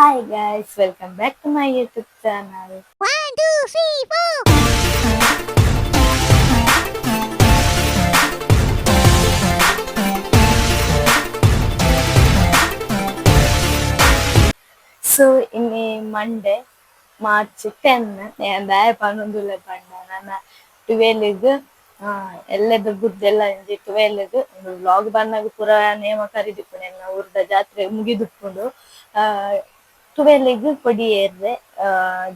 Hi guys welcome back to my YouTube channel so ಇನ್ನಿ Monday March ten ದಾಯ ಪನ್ನೊಂದುಲೆ ಪಂಡ ನನ್ನ ಟ್ವೆಲ್ಗೆ ಎಲ್ಲದ ಗುದ್ದೆಲ್ಲ ಇಂಜಿ ಟ್ವೆಲ್ಗ್ ವ್ಲಾಗ್ ಬಂದಾಗ ಪೂರ ನೇಮ ಕರಿದಿಪ್ಪು ನನ್ನ ಊರ್ದ ಜಾತ್ರೆ ಆ ಟ್ವೆಲ್ಗೆ ಕೊಡಿಯೇರ್ರೆ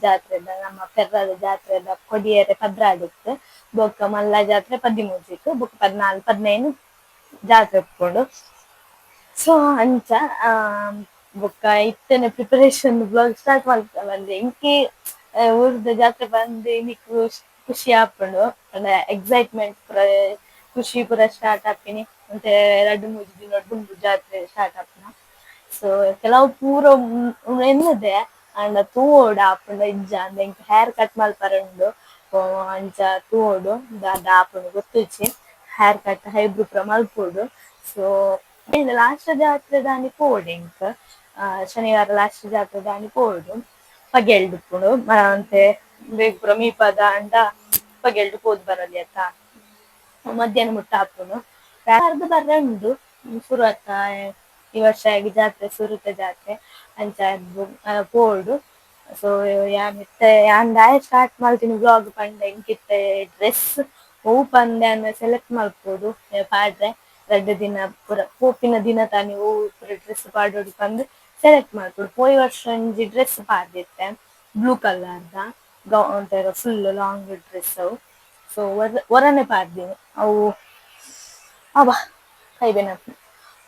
ಜಾತ್ರೆದ ನಮ್ಮ ಪೆರ್ರದ ಜಾತ್ರೆದ ಕೊಡಿಯೇರೆ ಪದ್ರಾಡಿತ್ತು ಬೊಕ್ಕ ಮಲ್ಲ ಜಾತ್ರೆ ಪದಿಮೂಜಿಕ್ ಬೊಕ್ಕ ಪದ್ನಾಲ್ ಪದ್ನೈದು ಜಾತ್ರೆ ಇಟ್ಕೊಂಡು. ಸೊ ಅಂಚ ಆ, ಬೊಕ್ಕ ಇತ್ತನೆ ಪ್ರಿಪರೇಷನ್ ಬ್ಲಾಗ್ ಸ್ಟಾರ್ಟ್ ಮಾಡ್ತಾ ಬಂದೆ. ಇಂಕಿ ಊರ್ದ ಜಾತ್ರೆ ಬಂದು ನಿಕ್ಕು ಖುಷಿ ಆಪುಂಡು. ಎಕ್ಸೈಟ್ಮೆಂಟ್ ಪೂರ ಖುಷಿ ಪೂರ ಸ್ಟಾರ್ಟ್ ಆಪಿನಿ. ಮತ್ತೆ ಎರಡು ಮೂರು ದಿನ ಜಾತ್ರೆ ಸ್ಟಾರ್ಟ್ ಆಪಿನ. ಸೊ ಕೆಲವು ಪೂರ ಎನ್ನದೆ ಅಂಡ ತೂವೋಡು, ಆಪುಂಡ ಇಜ್ಜ, ಅಂದ ಎಂಕ್ ಹೇರ್ ಕಟ್ ಮಲ್ಪರುಂಡು ಅಂಚ ತೂವೋಡು ದಾದ ಆಪುಂಡು ಗೊತ್ತಿಚ್ಚಿ ಹೇರ್ ಕಟ್ ಹೈಬ್ರೂ ಪೂರ ಮಲ್ಪೋಡು ಸೊ ಲಾಸ್ಟ್ ಜಾತ್ರೆ ದಾನಿ ಪೋಡು ಎಂಕ್ ಶನಿವಾರ ಲಾಸ್ಟ್ ಜಾತ್ರೆ ದಾನಿ ಪೋಡು. ಪಗೆಲ್ಡುಪ್ಪುಡು ಅಂತೆ, ಬೇಗ ಪುರ ಮೀಪದ ಅಂಡ ಪಗೆಲ್ಡು ಪೋದ್ ಬರಲಿ ಅತ್ತ ಮಧ್ಯಾಹ್ನ ಮುಟ್ಟ ಆಪುಂಡು. ಬರ್ರೆ ಉಂಡು ಸುರುವತ್ತ ಈ ವರ್ಷ ಆಗಿ ಜಾತ್ರೆ, ಸುರುತ ಜಾತ್ರೆ ಅಂಚ ಪೋಡು ಸೊ ಯಾ ಮಿತ್ತೆ ಯಾಂದಾಯ ಸ್ಟಾರ್ಟ್ ಮಾಡ್ತೀನಿ ಬ್ಲಾಗ್ ಪಂಡ ಇಂಕಿತ್ತೆ ಡ್ರೆಸ್ ಹೂ ಪಂದೆ ಅಂದ್ರೆ ಸೆಲೆಕ್ಟ್ ಮಾಡ್ಬೋದು. ಪಾಡ್ರೆ, ರಡ್ಡ ದಿನ ಪುರ, ಪೋಪಿನ ದಿನ ತಾನೇ ಹೂ ಪುರ ಡ್ರೆಸ್ ಪಾಡೋದು ಬಂದು ಸೆಲೆಕ್ಟ್ ಮಾಡ್ಬೋದು ಪೋಯ್ ವರ್ಷ ಒಂಜಿ ಡ್ರೆಸ್ ಪಾಡ್ದಿತ್ತೆ. ಬ್ಲೂ ಕಲರ್ದ ಗೌ ಫುಲ್ ಲಾಂಗ್ ಡ್ರೆಸ್ ಅವು ಸೊ ಹೊರನೆ ಪಾಡ್ದೀನಿ. ಅವು ಅವ ಕೈ ಬೆನಪು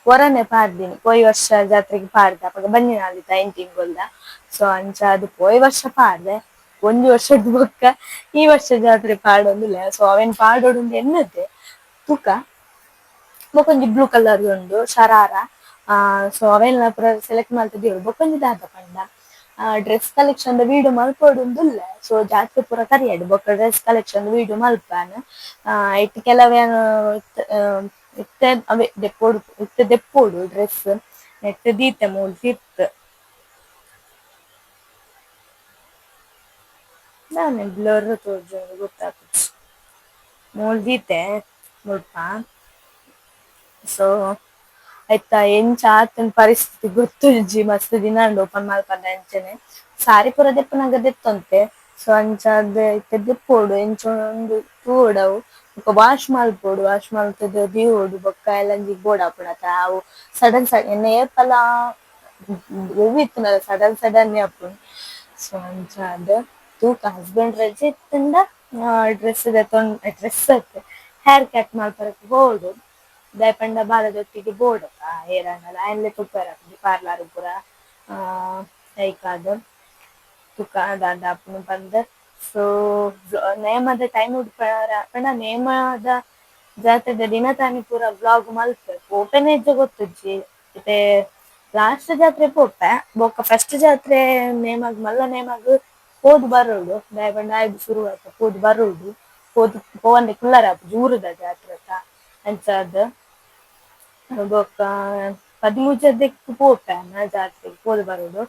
ಹೊರನೆ ಪಾಡ್ದಿನಿ ಪೋಯ್ ವರ್ಷ ಜಾತ್ರೆಗೆ ಪಾಡ್ದ, ಅವಾಗ ಬನ್ನಿ ನಾಳಿತ ಎಂಟಿಂಗ್ ಗೊಲ್ದ ಸೊ ಅಂಚ ಅದು ಪೋಯ್ ವರ್ಷ ಪಾಡ್ದೆ, ಒಂದು ವರ್ಷದ ಬೊಕ್ಕ ಈ ವರ್ಷ ಜಾತ್ರೆ ಪಾಡೊಂದುಲ್ಲ. ಸೊ ಅವೇನ್ ಪಾಡೋಡು ಎನ್ನದೆ ತೂಕ, ಬೊಕೊಂಜಿ ಬ್ಲೂ ಕಲರ್ ಉಂಡು, ಶರಾರ. ಸೊ ಅವೆಲ್ಲ ಪೂರ ಸೆಲೆಕ್ಟ್ ಮಾಡ್ತಿದ್ದೀವಿ ಬೊಕೊಂಜಿ ದಾದ ಪಂಡ. ಡ್ರೆಸ್ ಕಲೆಕ್ಷನ್ ವಿಡಿಯೋ ಮಲ್ಪೊಡುಂದುಲ್ಲ ಸೊ ಜಾತ್ರೆ ಪೂರ ಕರಿಯಾಡು. ಬೊಕ್ಕ ಡ್ರೆಸ್ ಕಲೆಕ್ಷನ್ ವಿಡಿಯೋ ಮಲ್ಪಾನ. ಇಟ್ಟು ಕೆಲವೇನು ಇತ್ತ ಅವೇ ದೆಪ್ಪೋಡು ಇತ್ತ ದೆಪ್ಪೋಡು ಡ್ರೆಸ್ ನೆಟ್ ದೀತೆ ಮೂಲ್ ತಿರ್ತ್ ನಾನು ಬ್ಲರ್ ತೋರ್ಜೋದು ಗೊತ್ತಾತು ಮೂಲ್ ದೀತೆ ಮುಲ್ಪ ಸೊ ಆಯ್ತಾ ಎಂಚ ಆತನ ಪರಿಸ್ಥಿತಿ ಗೊತ್ತು ಇಜ್ಜಿ ಮಸ್ತ್ ದಿನ ಓಪನ್ ಮಲ್ಪಂದ ಅಂಚನೆ ಸಾರಿ ಪೂರ ದೆಪ್ಪನಾಗ ದೆತ್ತಂತೆ ಸೊ ಅಂಚ ಇತ್ತ ದೆಪ್ಪೋಡು ಎಂಚ ಒಂದು ಬೊಕ್ಕ ವಾಶ್ ಮಲ್ಪೋಡು ವಾಶ್ ಮಲ್ತದ ದೀವೋಡು ಬೊಕ್ಕ ಎಲ್ಲಂಜಿ ಬೋಡ ಪುಣತ ಅವು ಸಡನ್ ಸಡನ್ ಎನ್ನ ಏಪಲ ಹೂವಿತ್ತುನಲ್ಲ ಸಡನ್ ಸಡನ್ ಅಪ್ಪು ಸೊ ಅಂಚ ಅದ್ ತೂಕ ಹಸ್ಬೆಂಡ್ ರಜೆ ಇತ್ತಂದ ಡ್ರೆಸ್ ದೆತ್ತೊಂಡ್ ಡ್ರೆಸ್ ಐತೆ ಹೇರ್ ಕಟ್ ಮಲ್ಪರಕ್ಕೆ ಹೋಡು ದಯಪಂಡ ಬಾಲದೊಟ್ಟಿಗೆ ಬೋಡಕ ಏರಣ್ಣಲ ಅಲ್ಲೇ ತುಪ್ಪರ ಪಾರ್ಲರ್ ಪೂರ ಆ ಐಕಾದ ತುಕ ದಾದ ಅಪ್ಪನ ಬಂದ ಸೊ ನೇಮದ ಟೈಮ್ ಪಂಡ ನೇಮದ ಜಾತ್ರೆದ ದಿನ ತಾನಿ ಪೂರ ಬ್ಲಾಗ್ ಮಲ್ಪೆ. ಪೋಪೆನೆ ಇಜ್ಜ ಗೊತ್ತುಜ್ಜಿ ಮತ್ತೆ ಲಾಸ್ಟ್ ಜಾತ್ರೆ ಪೋಪೆ ಬೊಕ್ಕ ಫಸ್ಟ್ ಜಾತ್ರೆ ನೇಮಗ್, ಮಲ್ಲ ನೇಮಗ್ ಹೋದ್ ಬರೋಡು ದಯಪಂಡ ಆಯ್ದು ಶುರು ಆಯ್ತು ಹೋದ್ ಬರೋಡು ಹೋದ್ ಪೋವಂದೆ ಕುಲ್ಲರ ಜೂರದ ಜಾತ್ರೆ ಅಂಚಾದ ಬೊಕ್ಕ ಪದಿಮೂಜದಕ್ಕೆ ನಾ ಜಾತ್ರೆಗೆ ಹೋದ್ ಬರೋಡು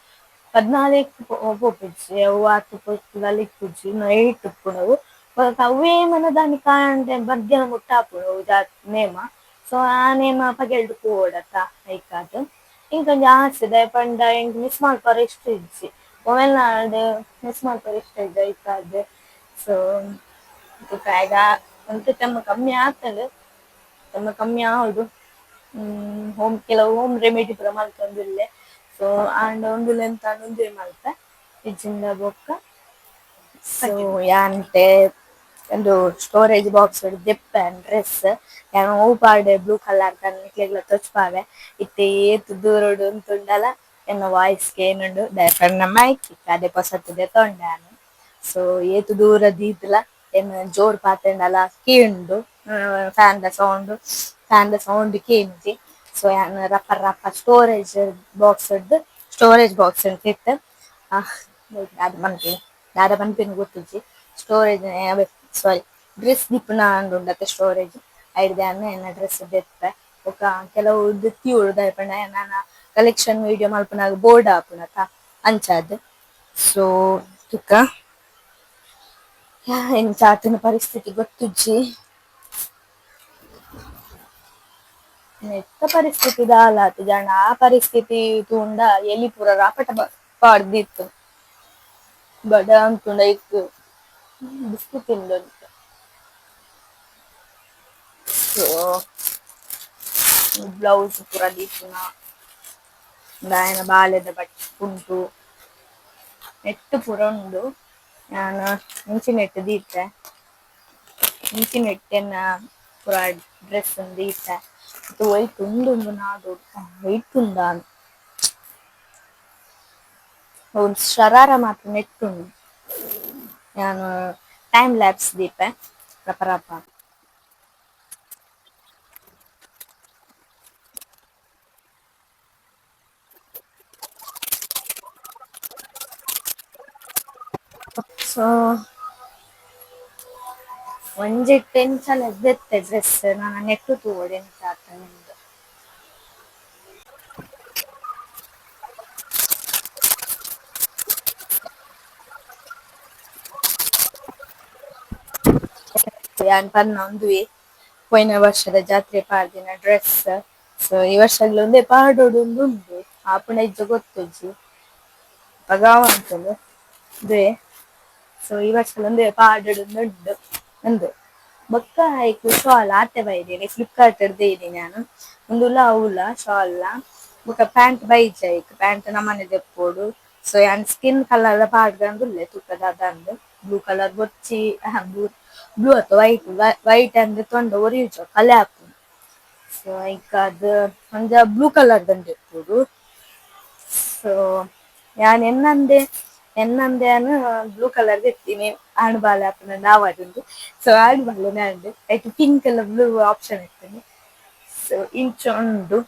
ಪದ್ನಾಲ್ಕು ಪೋಪಿಜ್ಜಿ ಅವು ಆತು ಪೊಸ್ತುದಲ್ಲಿ ಇಪ್ಪುಜ್ಜಿ ನೈಟ್ ಉಪ್ಪುಣವು ಅವೇ ಮನ ದಾನಿ ಕಾಂಡೆ ಮಧ್ಯಾಹ್ನ ಮುಟ್ಟ ಹಾಪುಣವು ಜಾತ್ ನೇಮ. ಸೊ ಆ ನೇಮ ಪಗೆಲ್ಡು ಪೋಡತ್ತ ಐಕಾದ ಇಂಕೊಂಜ ಆಸೆ ದಯಪಂಡ ಇಂಕ್ ಮಿಸ್ ಮಾಡ್ಕೊರ ಇಷ್ಟ ಇಜ್ಜಿ. ಒಮ್ಮೆಲ್ ನಾಡ್ ಮಿಸ್ ಮಾಡ್ಕೊರ ಇಷ್ಟ ಇದ್ದ ಐಕಾದ ಸೊ ಈಗ ಕಮ್ಮಿ ಆಗ್ತದೆ. ತಮ್ಮ ಕಮ್ಮಿ ಆವುದು ಹ್ಮ್ ಹೋಮ್ ಕೆಲವು ಹೋಮ್ ರೆಮಿಡಿ ಪ್ರಮಾಣ ಮಲ್ತೊಂದುಲ್ಲೆ ಸೊ ಆಂಡ ಎಂತ ಒಂದೇ ಮಲ್ತ ಇಜ್ಜಿಂದ ಬೊಕ್ಕ. ಸೊ ಯಾಂಟೆ ಒಂದು ಸ್ಟೋರೇಜ್ ಬಾಕ್ಸ್ ದೆಪ್ಪೆ ಡ್ರೆಸ್ ಯಾನ್ ಹೂ ಪಾಡೆ ಬ್ಲೂ ಕಲರ್ ಕನ್ನಿಕ್ಲೆಗ್ಲ ತೊಚ್ಪಾವೆ. ಇತ್ತೆ ಏತ್ ದೂರೋಡು ಉಂತುಂಡಲ, ಎನ್ನ ವಾಯ್ಸ್ಗೆ ಏನುಂಡು ದಯಪಂಡ ಮೈಕ್ ಅದೇ ಪೊಸತ್ತುದೆ ತೊಂಡಾನು. ಸೊ ಏತು ದೂರ ದೀದ್ಲ ಎನ್ನ ಜೋರ್ ಪಾತೆಂಡಲ ಕೀಂಡು ಫ್ಯಾನ್ ದ ಸೌಂಡ್ ಫ್ಯಾನ್ ದ ಸೌಂಡ್ ಕೇಂಜಿ ಸೊ ಯಾನ್ ರಪ್ಪ ರಪ್ಪ ಸ್ಟೋರೇಜ್ ಬಾಕ್ಸ್ ಸ್ಟೋರೇಜ್ ಬಾಕ್ಸ್ ಅಂತ ಇತ್ತು ದಾದ ಮನ್ಪಿನಿ ದಾದ ಮನ್ಪಿನ ಗೊತ್ತಿಜ್ಜಿ. ಸ್ಟೋರೇಜ್ ಸಾರಿ ಡ್ರೆಸ್ ದಿಪ್ಪುನ ಅಂದುಂಡತ್ತೆ ಸ್ಟೋರೇಜ್ ಐಡ್ದೆ ಅನ್ನ ಎನ್ನ ಡ್ರೆಸ್ ದೆತ್ತೆ ಬೊಕ ಕೆಲವು ದಿತ್ತಿ ಉಳ್ದ ನಾನ ಕಲೆಕ್ಷನ್ ವಿಡಿಯೋ ಮಲ್ಪನಾಗ ಬೋರ್ಡ್ ಆಪುನತ ಅಂಚಾದ್ ಸೊ ತುಕ್ಕ ಎಂಚ ಆತಿನ ಪರಿಸ್ಥಿತಿ ಗೊತ್ತುಜ್ಜಿ. ನೆತ್ತ ಪರಿಸ್ಥಿತಿ ದಾಲ ಜನ ಆ ಪರಿಸ್ಥಿತಿ ತೂಂಡ ಎಲಿ ಪೂರ ರಾಪಟ ಪಾಡ್ದಿತ್ತು ಬಡ ಅನ್ಕೊಂಡ ಇತ್ತು ಬಿಸ್ಕು ತಿಂದುಂಟು ಸೊ ಬ್ಲೌಸ್ ಪೂರ ದೀಪುನ ದಾಯನ ಬಾಲೆದ ಬಟ್ಟೆ ಉಂಟು ನೆಟ್ ಪೂರ ಉಂಡು ನಾನು ಇಂಚಿ ನೆಟ್ ದೀತೆ ಇಂಚಿ ನೆಟ್ಟೆನ ಪೂರ ಡ್ರೆಸ್ ದೀತೆ ಒಯ್ತು ಉಂಡು ನಾಡು ವೈಟ್ ಉಂದ ಒಂದು ಶರಾರ ಮಾತ್ರ ನೆಟ್ಟುಂಡು ನಾನು ಟೈಮ್ ಲ್ಯಾಬ್ಸ್ ದೀಪೆ ರಪ ರಪ ಸೊ ಒಂಜೆ ಟೆನ್ಷನ್ ಎದ್ದೆತ್ತೆ ಡ್ರೆಸ್ ನಾನು ನೆಟ್ಟು ತೂವೊಡು ಯಾನ್ ಪನ್ನ ಒಂದುವೆ ಪೋಯಿನ ವರ್ಷದ ಜಾತ್ರೆ ಪಾಡ್ದಿನ ಡ್ರೆಸ್ ಸೊ ಈ ವರ್ಷಗ್ಲ ಒಂದೇ ಪಾಡೋಡು ಒಂದು ಉಂಡು ಆಪುಂಡ ಇಜ್ಜ ಗೊತ್ತುಜ್ಜಿ. ಪಗಾವ ಅಂಚಲು ದೇ ಸೊ ಈ ವರ್ಷಲ ಒಂದೇ ಪಾಡೋಡು ಒಂದು ಅಂದು ಬೊಕ್ಕ ಐಕ್ ಶಾಲ್ ಆತೆ ಬೈದೆನೆ ಫ್ಲಿಪ್ಕಾರ್ಟ್ ದೇಯ್ದೆ ನಾನು. ಉಂದುಲ ಅವ್ಲ ಶಾಲ್ ಲ ಬೊಕ ಪ್ಯಾಂಟ್ ಬೈಜ ಐಕ್. ಪ್ಯಾಂಟ್ ನಮನೆ ದೆಪ್ಪೊಡು. ಸೊ ಯಾನ್ ಸ್ಕಿನ್ ಕಲರ್ ಪಾಡ್ದ್ ಉಲ್ಲೆ ತೂಕ ದಾದಾಂದ್ ಬ್ಲೂ ಕಲರ್ ಬೊಚ್ಚಿ ಬ್ಲೂ ಬ್ಲೂ ಅತ್ತ್ ವೈಟ್ ವೈಟ್ ಅಂದ್ ತೊಂಡ ಒರಿಯುಜಿ ಕಲೆ ಆಪುಂಡು ಸೊ ಐಕ್ ಅದ್ ಒಂಜ ಬ್ಲೂ ಕಲರ್ ದಂಡ್ ದೆಪ್ಪೊಡು. ಸೊ ಯಾನ್ ಎನ್ನಂದೆ ಎನ್ನಂದೆ ബ്ലൂ ಬ್ಲೂ ಕಲರ್ ആണ് ബാല ಆವಡ್ ಉಂಡು ಸೊ ಆಡ್ ಬಾಲೆನೆ ಆಂಡ್ ಐಟ್ ಪಿಂಕ್ ಕಲರ್ ಬ್ಲೂ ಆಪ್ಷನ್ ಇತ್ತ್ಂಡ್ ಸೊ ಇಂಚ ಉಂಡು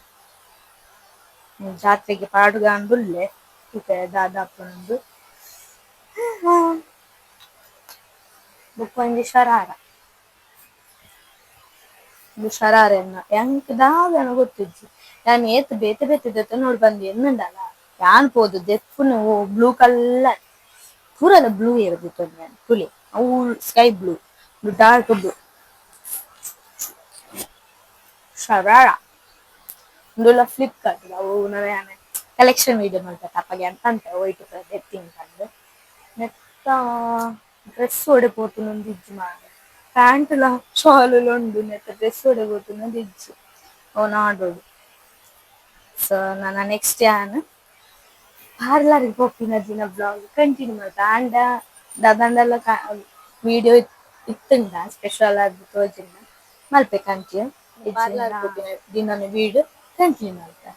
ಜಾತ್ರೆಗೆ ಪಾಡುಗಾಂಡ್ ಉಲ್ಲೆ ಇತ್ತೆ ದಾದಾಪುಂಡು ಬೊಕ ಒಂಜಿ ಶರಾರ. ಉಂದು ಶರಾರ ಎನ್ನ. ಎಂಕ್ ದಾದನ ಗೊತ್ತಿಜ್ಜಿ. ಯಾನ್ ಏತ್ ಬೇತೆ ಬೇತೆ ದೆತೊನೊಡು ಬಂದು ಎನ್ನಂಡಲ ಯಾನ್ ಪೋದು ದೆಪ್ಪುನ ಬ್ಲೂ ಕಲರ್ ಪೂರದ ಬ್ಲೂ ಯೆ ದೆತೊಂಡು ಯಾನ್ ತುಲಿ ಅವು sky blue dark blue sharara ಉಂದುಲ Flipkart ಅವು ನನ ಕಲೆಕ್ಷನ್ ವೀಡಿಯೋ ಮಲ್ಪರೆ ಅಪಗೆ ಅಂತ್ ಅಂತೆ ಒಯ್ಟ್ ಪೂರ ದೆತ್ತಿನ ಪಂದ್ ನೆತ್ತ ಡ್ರೆಸ್ ಒಡೆ ಪೋತುನ ಇಜ್ಜಿ ಮಾರೆ ಪ್ಯಾಂಟ್ ಲ ಶಾಲ್ ಲ ಉಂಡು ನೆತ್ತ ಡ್ರೆಸ್ ಒಡೆ ಪೋತುನ ಇಜ್ಜಿ ಅವು ನಾಡೋಡು ಸೊ ನನ ನೆಕ್ಸ್ಟ್ ಯಾನ್ ಪಾರ್ಲರ್ ಹೋಗ್ತೀನಿ ಪೋಪಿನಜಿನ ಬ್ಲಾಗ್ ಕಂಟಿನ್ಯೂ ಮಲ್ತ ಆಂಡ ಕ ವಿಡಿಯೋ ಇತ್ತಂಡ ಸ್ಪೆಷಲ್ ಆಗಿ ತೋಜುಂಡ ಮಲ್ಪೆ ಕಂಟಿನ್ಯೂ ಪಾರ್ಲರ್ ಪೋಪಿನ ದಿನನ ವೀಡ್ ಕಂಟಿನ್ಯೂ ಮಾಡ್ತಾ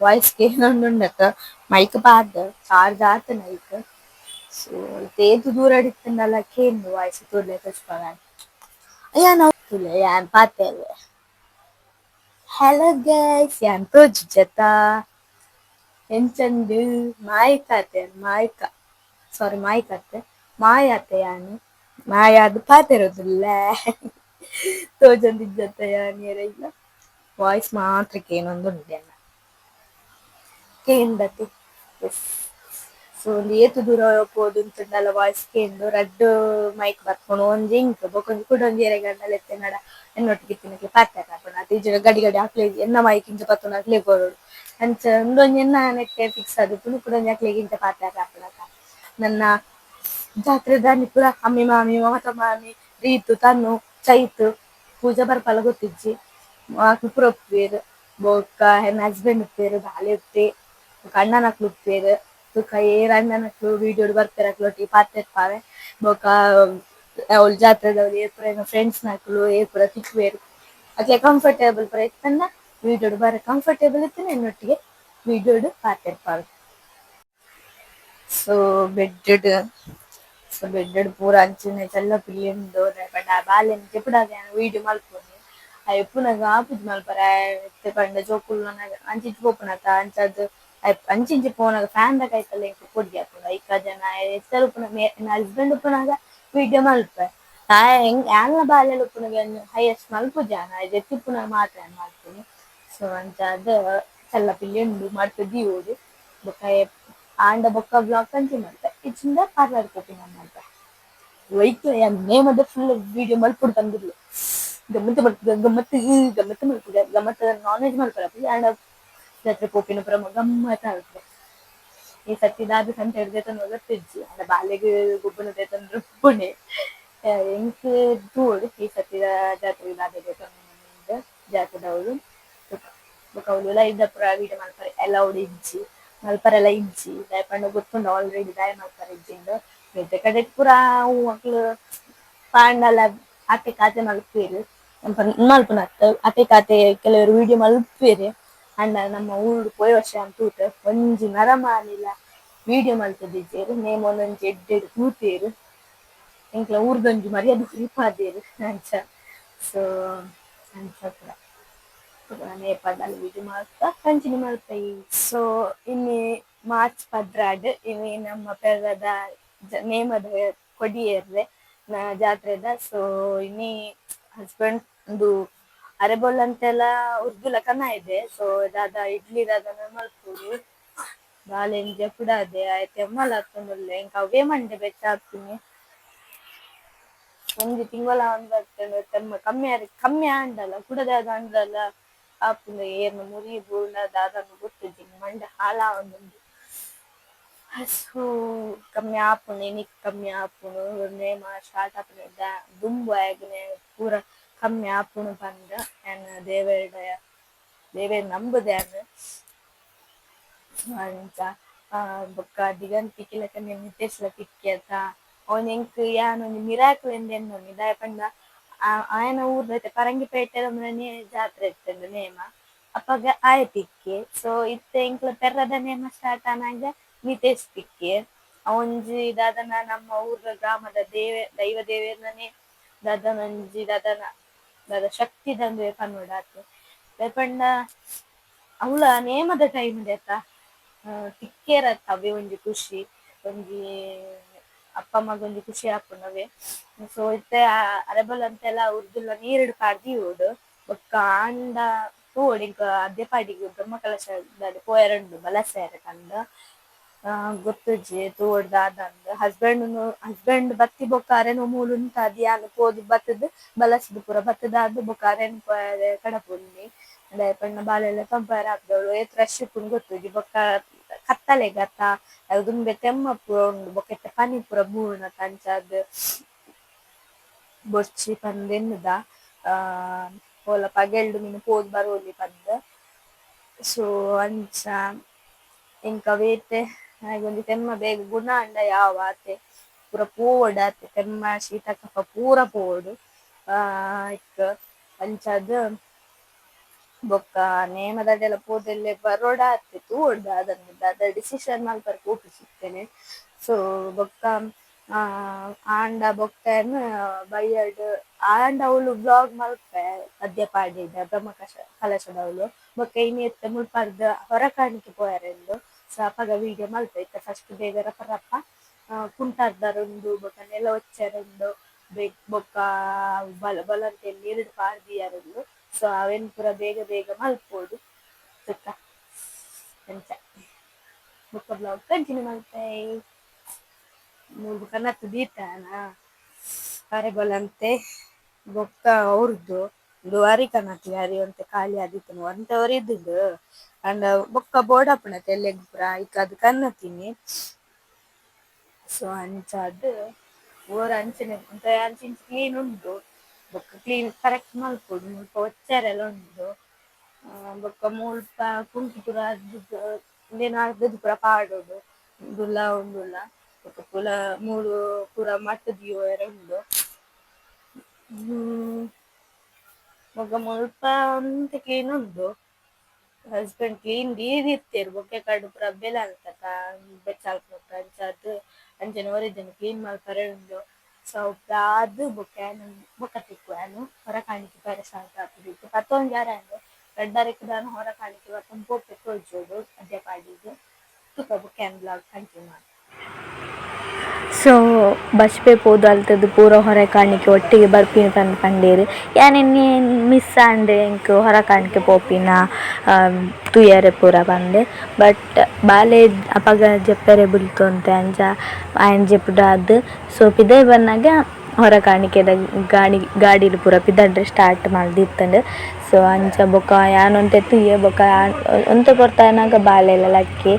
ವಾಯ್ಸ್ ಕೇನೊಂದು ಉಂಡತ ಮೈಕ್ ಪಾಡ್ದ್ ಚಾರ್ಜ್ ಆತ ನೈಕ್ ಸೊ ತೇದು ದೂರ ಇತ್ತಂಡಲ ಕೇಂದು ವಾಯ್ಸ್ ತೂಲೆ ಅಯ್ಯ ನಾವು ತುಲೆ ಯಾನ್ ಪಾತೆ ಹಲೋ ಗೈಸ್ ಯಾನ್ ತೋಜುಜೆತ ಎಂಚಂದ್ ಮಾಯಿಕ ಆತೆ ಮಾಯಿಕ ಸಾರಿ ಮಾಯಿಕ ಅತ್ತೆ ಮಾಯ ಆತೆ ಯಾನ್ ಮಾಯ ಆದ್ ಪಾತೆರೊಂದುಲ್ಲೆ ತೋಜೊಂದಿಜ್ಜತ್ತ ಯಾನ್ ಯೆರೈನ ವಾಯ್ಸ್ ಮಾತ್ರ ಕೇನೊಂದು ಉಂಡು ಎನ್ನ ಕೇಂದತಿ. ಎಸ್ ಸೊ ಒಂಜಿ ಏತು ದೂರ ಪೋದುಂತುಂಡಲ ವಾಯ್ಸ್ ಕೇಂದು, ರಡ್ಡ್ ಮೈಕ್ ಬರ್ಪುಂಡು ಒಂಜಿ ಎಂಕ್ ಬೊಕೊಂಜಿ ಕುಡೊಂಜಿ ಎರೆಗಂಡಲ ಎತ್ತೆನಡ ಎನ್ನೊಟ್ಟಿಗೆ ಇತ್ತಿನಕ್ಲೆ ಪಾತೆರ್ನ ಆಪುಂಡು ಆತ್ ಇಜ್ಜಿಂಡ ಗಡಿ ಗಡಿ ಅಕ್ಲೆ ಎನ್ನ ಮೈಕ್ ಇಂಚ ಬತ್ತುಂಡ ಅಕ್ಲೆ ಕೊರೊಡು ಅಂಚ ಉಂದೊಂಜಿ ಎನ್ನ ನೆಟ್ಟೆ ಫಿಕ್ಸ್ ಆದಿಪ್ಪುಂಡು ಕುಡೊಂಜಿ ಅಕ್ಲೆಗ್ ಇಂಚ ಪಾತೆರ್ನ ಆಪುಂಡತ ನನ್ನ ಜಾತ್ರೆ ದಾಂಡಿ ಪೂರ ಅಮ್ಮಿ ಮಾಮಿ ಮಮತ ಮಾಮಿ ರೀತು ತನ್ನು ಚೈತ್ ಪೂಜಾ ಬರ್ಪಲ ಗೊತ್ತಿಜ್ಜಿ ಅಕುಲು ಪೂರ ಉಪ್ಪುವೆರ್ ಬೊಕ್ಕ ಎನ್ನ ಹಸ್ಬೆಂಡ್ ಉಪ್ಪುವೆರ್ ಬಾಲೆ ಉಪ್ಪೆ ಬೊಕ ಅಣ್ಣನಕ್ಲು ಉಪ್ಪುವೆರ್ ಬೊಕ ಏರ್ ಅಣ್ಣನಕ್ಲು ವೀಡಿಯೋಡು ಬರ್ಪೆರ್ ಅಕ್ಲೊಟ್ಟಿಗೆ ಪಾತೆರ್ಪಾವೆ ಬೊಕ ಅವ್ಲು ಜಾತ್ರೆದವ್ಲು ಏರ್ ಪುರ ಫ್ರೆಂಡ್ಸ್ ನಕ್ಲು ಏರ್ ಪುರ ತಿಕ್ಕುವೆರ್ ಅಕ್ಲೆ ಕಂಫರ್ಟೇಬಲ್ ಪೂರ ಇತ್ತಂಡ ವೀಡಿಯೋಡು ಬಾರಿ ಕಂಫರ್ಟೇಬಲ್ ಇತ್ತ್ಂಡ ಎನ್ನೊಟ್ಟಿಗೆ ವಿಡಿಯೋ ಪಾತೆರ್ಪಾವೆ ಸೊ ಬೆಡ್ಡ್ ಸೊ ಬೆಡ್ಡ್ ಪೂರ ಅಂಚಿನ ಚೆಲ್ಲ ಪಿಲ್ಲಿಂದು ಉಂಡು ಪಂಡ ಬಾಲೆನ್ ಯಾನ್ ವೀಡಿಯೋ ಮಲ್ಪೊಲಿ ಅವ್ ಎಪ್ಪುನಗ ಮಲ್ಪರ ಮಲ್ಪರೆ. ಎತ್ತೆ ಪಂಡ ಜೋಕುಲು ಅಂಚಿಂಚ ಪೋಪುನತ ಅಂಚಾದ್ ಅಂಚಿಂಚ ಪೋನಾಗ ಫ್ಯಾನ್ ದ ಕೈತಲ ಎಂಕ್ ಪೊಡಿ ಆಪುಂಡು ಐಕ ಜನ, ಎತ್ತರ ಉಪ್ಪುನ ನನ್ನ ಹಸ್ಬೆಂಡ್ ಉಪ್ಪುನಗ ವಿಡಿಯೋ ಮಲ್ಪೆ. ಆ ಎಂಕ್ ಯಾನ್ಲ ಬಾಲೆಲ್ ಉಪ್ಪುನಗ ಹೈಯೆಸ್ಟ್ ಮಲ್ಪುಜಿ ಯಾನ್ ಐಟ್ ಎತ್ತಿಪ್ಪುನಗ ಮಾತ್ರ ಮಲ್ಪುನಿ ಸೊ ಅಂಚಾದ್ ಚೆಲ್ಲ ಪಿಲಿ ಉಂಡು ಮಾಡ್ತ ದೀವೊಡು ಬೊಕ್ಕ ಆಂಡ ಬೊಕ್ಕ ಬ್ಲಾಗ್ ಕಂಚಿ ಮಾಡ್ತೆ ಇಚ್ಚಿಂದ ಪಾರ್ಲರ್ ವೈಕ್ ಮಾಡ್ತೆ ನೇಮ್ ಅದ ಫುಲ್ ವಿಡಿಯೋ ಮಲ್ಪುಡು ತಂದಿರ್ಲು ಗಮ್ಮತ್ತು ಮಾಡ್ತದೆ ಗಮ್ಮತ್ತು ಗಮ್ಮತ್ತು ಮಾಡ್ತದೆ ಗಮ್ಮತ್ತು ನಾನ್ ವೆಜ್ ಮಾಡ್ತಾರೆ ಆಂಡ ಜಾತ್ರೆ ಕೋಪಿನ ಪ್ರಮ ಗಮ್ಮತ್ತ ಆಗ್ತದೆ ಈ ಸತಿ ದಾದು ಸಂತ ಹಿಡ್ದೆ ತಂದು ಗೊತ್ತಿಜ್ಜಿ ಆಂಡ ಬಾಲೆಗ್ ಗೊಬ್ಬನ ತಂದ್ರೆ ಪುಣೆ. ಎಂಕ್ ತೂಡ್ ಈ ಸತಿ ಜಾತ್ರೆ ಇದಾದ ಜಾತ್ರೆ ದೌಡು ಬೊಕ ಅವ್ಲು ಐದ ಪುರ ವೀಡಿಯೋ ಮಲ್ಪರೆ, ಎಲ್ಲ ಇಜ್ಜಿ. ಮಲ್ಪರೆಲ್ಲ ಇಜ್ಜಿ. ದಾಯಪಂಡ ಗೊತ್ತುಂಡು ಆಲ್ರೆಡಿ ದಾಯೆ ಮಲ್ಪರೆ ಇಜ್ಜಿಂಡು ಬೇತೆ ಕಡೆ ಪುರ ಅವು ಅಕ್ಲು ಪಾಂಡಲ ಅತ್ತೆ ಕಾತೆ ಮಲ್ಪೇರು ಮಲ್ಪನ ಅತೆ ಕಾತೆ ಕೆಲವರು ವಿಡಿಯೋ ಮಲ್ಪೇರು ಅಂಡ ನಮ್ಮ ಊರು ಪೋಯ್ ವರ್ಷ ಅಂತೂತ ಒಂಜಿ ನರ ಮಾನಿಲ ವಿಡಿಯೋ ಮಲ್ತದಿಜ್ಜೇರು ನೇಮ್ ಒಂದೊಂಜಿ ಎಡ್ಡೆಡ್ ಕೂತೇರು. ಎಂಕ್ಲ ಊರ್ದೊಂಜಿ ಮರ್ಯಾದೆ ಫ್ರೀಪಾದೆರ್ ಅಂಚ. ಸೊ ಅಂಚ ಪುರ. ನೇಪಾಳದಲ್ಲಿ ವಿಡಿಯೋ ಮಾಡ್ತಾ ಕಂಟಿನ್ಯೂ ಮಲ್ಪೈ ಸೊ ಇನ್ನಿ ಮಾರ್ಚ್ ಪದ್ರಾಡ್ ಇನಿ ನಮ್ಮ ಪೆರದ ನೇಮದ ಕೊಡಿಯೇರ್ರೆ ನ- ಜಾತ್ರೆದ. ಸೊ ಇನ್ನಿ ಹಸ್ಬೆಂಡ್ ಒಂದು ಅರೆಬೋಲ್ ಅಂತೆಲ್ಲ ಉರ್ದು ಲಕನ ಇದೆ. ಸೊ ದಾದ ಇಡ್ಲಿ ದಾದ ಮಲ್ಪುಡು ಬಾಲೆಂಜ ಅದೇ, ಆಯ್ತು ಎಮ್ಮಲ್ ಹತ್ತೊಂದುಲ್ಲೆ ಇಂಕ ಅವೇ ಮಂಡೆ ಬೆಚ್ಚ ಹಾಕ್ತೀನಿ. ಒಂದು ತಿಂಗಳ ಒಂದು ಬರ್ತೇನೆ ಕಮ್ಮಿ ಕಮ್ಮಿ ಆಂಡಲ್ಲ ಕುಡದೆ ಅದು ಅಂಡಲ್ಲ ಆಪುಂಡು ಏನು ಮುರಿ ಬೂರ್ಣ ದಾದನು ಗೊತ್ತಿದ್ದೀನಿ ಮಂಡ ಹಾಳ ಒಂದೊಂದು ಹಸು ಕಮ್ಮಿ ಆಪುಂಡು ಎನಿಕ್ ಕಮ್ಮಿ ಆಪುಂಡು ನೇಮ ಸ್ಟಾರ್ಟ್ ಆಪುಂಡು ದುಂಬು ಆಗನೆ ಪೂರ ಕಮ್ಮಿ ಆಪುಂಡು ಬಂದ ಏನ್ ದೇವೇಡ ದೇವೇ ನಂಬುದೆ ಅನ್ನ ಅಂಚ ಆ, ಬೊಕ್ಕ ದಿಗಂತಿ ಕಿಲಕ ನಿತೇಶ್ಲ ತಿಕ್ಕೆತ ಅವನ್ ಹೆಂಗ್ ಯಾನ್ ಒಂಜಿ ಮಿರಾಕಲ್ ಎಂದ್ ಎನ್ನೊಂದು ದಾಯ ಪಂಡ ಆಯನ ಊರ್ದೈತೆ ಪರಂಗಿಪೇಟೆ ಮನೆ ಜಾತ್ರೆ ಇರ್ತದೆ ನೇಮ. ಅಪ್ಪಗ ಆಯ ತಿಕ್ಕೆ ಸೊ ಇತ್ತೆ ಇಂಕ್ಲ ಪೆರ್ರದ ನೇಮ ಸ್ಟಾರ್ಟ್ ಆನಾಗ ನಿತೇಶ್ ತಿಕ್ಕೆ ಅವಂಜಿ ದಾದನ ನಮ್ಮ ಊರ ಗ್ರಾಮದ ದೇವೆ, ದೈವ ದೇವೇನೇ ದಾದನಂಜಿ ದಾದನ, ದಾದ ಶಕ್ತಿ ದಂದು ಪನ್ನೋಡಾತು ಪಂಡ ಅವಳ ನೇಮದ ಟೈಮ್ ದೆತ ತಿಕ್ಕೇರತ್ತ ಅವೇ ಒಂಜಿ ಖುಷಿ. ಒಂಜಿ ಅಪ್ಪ ಮಗ ಒಂಜಿ ಖುಷಿ ಆಪುನವೆ ಸೊ ಇತ್ತೆ ಅರೆಬಲ್ ಅಂತೆಲ್ಲ ಉರ್ದುಲ ನೀರುಡು ಪಾಡ್ದಿ ಓಡು ಬೊಕ್ಕ ಆಂಡ ತೋಡ್ ಇಂಕ ಅದ್ದೆ ಪಾಡಿಗೆ ಬ್ರಹ್ಮ ಕಲಶ ಪೋಯರಂಡು ಬಲಸೇರ ಕಂದ ಗೊತ್ತುಜ್ಜಿ ತೋಡ್ ದಾದಂಡ್ ಹಸ್ಬೆಂಡ್ ಹಸ್ಬೆಂಡ್ ಬತ್ತಿ ಬೊಕ್ಕಾರೇನು ಮೂಲು ಉಂತಾದಿ ಯಾನ್ ಪೋದು ಬತ್ತದ, ಬಲಸದು ಪೂರ ಬತ್ತದಾದ ಬೊಕ್ಕಾರೇನು ಕಡಪುಂಡಿ. ಪಂಡ ಬಾಲೆಲ್ಲ ಕಂಪೇರ್ ಆಗ್ದವಳು ಏತ್ ರಶ್ ಪುನ್ ಗೊತ್ತುಜಿ ಬೊಕ್ಕ ಕತ್ತಲೆ ಗತ ದುಂಬೆ ತೆಮ್ಮ ಪೂರ ಉಂಡು ಬೊಕ್ಕ ಪನಿ ಪೂರ ಬೂರ್ಣ ತಂಚಾದ್ ಬೊರ್ಚಿ ಪಂದೆನ್ನುದ ಆ ಓಲ ಪಗೆಲ್ಡು ಮೀನು ಪೋದ್ ಬರೋಲಿ ಪಂದ್. ಸೊ ಅಂಚ ಎಂಕ ವೇತೆ ಒಂದು ತೆಮ್ಮ ಬೇಗ ಗುಣ ಅಂಡ ಯಾವ ಆತೆ ಪೂರ ಪೋವಡ್ ತೆಮ್ಮ ಶೀತ ಕಫ ಪೂರ ಪೋವಡು. ಇಕ್ಕ ಅಂಚದ್ ಬೊಕ್ಕ ನೇಮದಡೆಲ ಪೋದೆಲ್ಲೆ ಬರೋಡ ಆತೆ ತೂವಡ್ ಅದನ್ನ ಅದ ಡಿಸಿಷನ್ ಮಲ್ಪರ್ ಕೂಟು ಸಿಗ್ತೇನೆ. ಸೊ ಬೊಕ್ಕ ಆಂಡ ಬೊಕ್ಕ ಬೈಯಡ್ ಆಂಡ ಅವಳು ಬ್ಲಾಗ್ ಮಲ್ಪೆ ಪದ್ಯ ಪಾಡಿದ ಬ್ರಹ್ಮ ಕಶ ಕಲಶದವಳು ಬೊಕ್ಕ ಇನಿ ಎತ್ತ ಮುಳ್ಪಾರ್ದ ಹೊರ ಕಾಣಿಕೆ ಪೋಯರೆಂದು ಸೊ ಅಪಗ ವಿಡಿಯೋ ಮಲ್ಪೆ ಇತ್ತ ಫಸ್ಟ್ ಬೇಗ ರಪ ಕುಂಟಾರ್ದಾರೊಂದು ಬೊಕ್ಕ ನೆಲ ಒಚ್ಚರೊಂದು ಬೊಕ್ಕ ಬಲ, ಬಲಂತೆಯಲ್ಲಿ ಎರಡು ಪಾಡ್ದಿಯರೊಂದು ಸೊ ಅವೆನ್ ಪೂರ ಬೇಗ ಬೇಗ ಮಲ್ಪೋಡು ಸುತ್ತ ಎಂಚ ಬೊಕ್ಕ ಬ್ಲಾಗ್ ಕಂಟಿನ್ಯೂ ಮಲ್ಪೆ ಮೂರು ಕನ್ನತ್ತು ದೀತಾನ ಬಲಂತೆ ಬೊಕ್ಕ ಅವ್ರದ್ದು. ಒಂದು ವಾರಿ ಕನ್ನತ್ತಿ ವಾರಿ ಒಂತೆ ಖಾಲಿ ಆದಿತ್ತು ಒಂತವರ್ ಇದ್ದಿದ್ದು ಅಂಡ್ ಬೊಕ್ಕ ಬೋಡಪ್ಪಣತೆ ಎಲ್ಲೆಗ್ ಪುರ ಈಗ ಅದು ಕನ್ನತ್ತೀನಿ ಸೊ ಅಂಚಾದ್ ಓರ್ ಅಂಚನೆ. ಅಂತ ಅಂಚಿನ ಕ್ಲೀನ್ ಉಂಟು. ಬೊಕ್ಕ ಕ್ಲೀನ್ ಕರೆಕ್ಟ್ ಮಲ್ಪೊಡು ಮುಲ್ಪ ಒಚ್ಚರೆಲ್ಲ ಉಂಡು ಬೊಕ್ಕ ಮುಲ್ಪ ಕುಂಟು ಪೂರ ಇಂದೇನ ಅರ್ಧದ್ ಪೂರ ಪಾಡೋಡು ದುಲ್ಲ ಉಂಡುಲ್ಲ. ಬೊಕ್ಕ ಪುಲ ಮೂಲು ಪೂರ ಮಟ್ಟದಿಯೋ ಉಂಡು. ಹ್ಮ್. ಬೊಕ್ಕ ಮುಲ್ಪ ಅಂತ ಕ್ಲೀನ್ ಉಂಡು. ಹಸ್ಬೆಂಡ್ ಕ್ಲೀನ್ ದೀದಿತ್ತೇರು ಬೊಕ್ಕೆ ಕಡು ಪೂರ ಬೆಲ ಅನ್ಕತ ಬೆಚ್ಚಾಲ್ ಪುರ ಅಂಚಾದ್ ಅಂಚನೆ ಒರಿಜಿನ್ ಕ್ಲೀನ್ ಮಲ್ಪರೆ ಉಂಡು. ಸೊ ಅದು ಬೊಕ್ಕೆ ಬೊಕ್ಕ ತಿಕ್ಕುವೆನು ಹೊರ ಕಾಣಿಕೆ ಬೇರೆ ಸ್ಟಾರ್ಟ್ ಆಗ್ತದಿತ್ತು ಪತ್ತೊಂದು ಜಾರ ಅಂದೆ ರೆಡ್ಡರಿಕ್ ದಾನ ಹೊರ ಕಾಣಿಕೆ ಬರ್ತೊಂದು ಪೋಪೆ ತೋಜೋಡು ಅದೇ ಪಾಡಿಗೆ ತುಕ ಬೊಕ್ಕೆ ಬ್ಲಾಗ್ ಕಂಟಿನ್ಯೂ ಮಾಡಿ ಸೊ ಬಸ್ಪೆ ಪೋದು ಅಲ್ತದ್ದು ಪೂರ ಹೊರ ಕಾಣಿಕೆ ಒಟ್ಟಿಗೆ ಬರ್ಪಿನ ಪಂದ್ ಪಂಡೇರು ಯಾನೆನ್ನೆ ಮಿಸ್ ಆಂಡೆ ಎಂಕ್ ಹೊರ ಕಾಣಿಕೆ ಪೋಪಿನ ತುಯರೆ ಪೂರ ಪಂದೆ ಬಟ್ ಬಾಲೆ ಅಪಗ ಜೆಪ್ಪರೆ ಅಂತೆ ಅಂಚ ಆಯನ್ ಅದು ಸೊ ಪಿದೈ ಬನ್ನಾಗ ಹೊರ ಕಾಣಿಕೆದ ಗಾಡಿ ಗಾಡಿಲು ಪೂರ ಪಿದಡ್ರೆ ಸ್ಟಾರ್ಟ್ ಮಲ್ದಿತ್ತಂಡು ಸೊ, ಅಂಚ, ಬೊಕ, ಯಾನ್ ಒಂತೆ ತುಯ್ಯ ಬೊಕ ಒಂತ ಕೊರ್ತಾನಾಗ ಬಾಲೆಲ ಲಕ್ಕಿ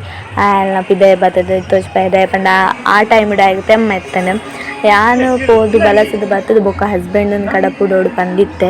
ಆಯಲ್ನ ಪಿದೈ ಬತ್ತದ ತೋಜ್ಪಾಯ್ದ ಪಂಡ, ಆ ಟೈಮ್ ಡಾಯ್ಗ ತೆಮ್ಮ ಎತ್ತನೆ ಯಾನು ಪೋದು, ಬಲಸದ, ಬತ್ತದ, ಬೊಕ ಹಸ್ಬೆಂಡನ್ ಕಡಪುಡೋಡು ಪಂದಿತ್ತೆ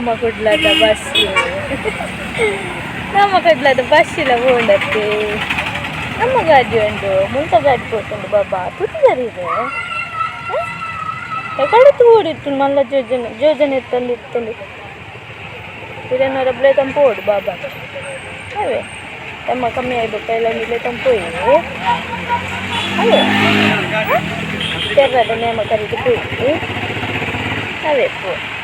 makudladabas sila. na makudladabas sila mo dati. Na magad Nama do. Mung tagad po itong baba. Puti na rin eh. Kaya kala tuwo dito man la jojan. Jojan ito dito dito. Pila na rablay tampo do baba. Ayo. Tama kami ay bakay lang nila tampo eh. Ayo. Ayo. Kaya rin na makarito po eh. Ayo. Ayo.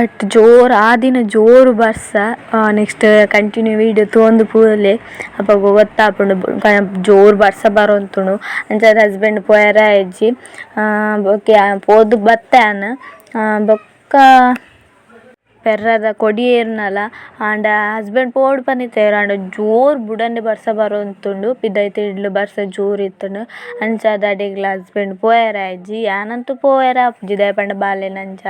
But ಜೋರು, ಆ ದಿನ ಜೋರು ಬರ್ಸ next continue video ತೋಂದು ಪೂರಲೆ ಅಪ್ಪ ಗೊತ್ತಾಪುಂಡು ಜೋರು ಬರ್ಸ ಬರೋಂತುಂಡು. ಅಂಚಾದ ಹಸ್ಬೆಂಡ್ ಪೋಯರ ಆ, ಬೊಕ್ಕೆ ಪೋದು ಬತ್ತಾನ ಬೊಕ್ಕ ಪೆರ್ರದ ಕೊಡಿ ಏರ್ನಲ ಆಂಡ ಹಸ್ಬೆಂಡ್ ಪೋಡು ಪನಿತೇರು ಆಂಡ ಜೋರ್ ಬುಡಂಡೆ ಬರ್ಸ ಬರೋಂತುಂಡು ಪಿದೈತೆ ಇಡ್ಲು ಬರ್ಸ ಜೋರು ಇತ್ತುಂಡು. ಅಂಚಾದ ಅಡಿಗ್ಲ ಹಸ್ಬೆಂಡ್ ಪೋಯರ ಅಜ್ಜಿ ಯಾನಂತೂ ಪೋಯರ ಆಪುಜಿ ದಯಪಂಡ ಬಾಲೆನಂಚ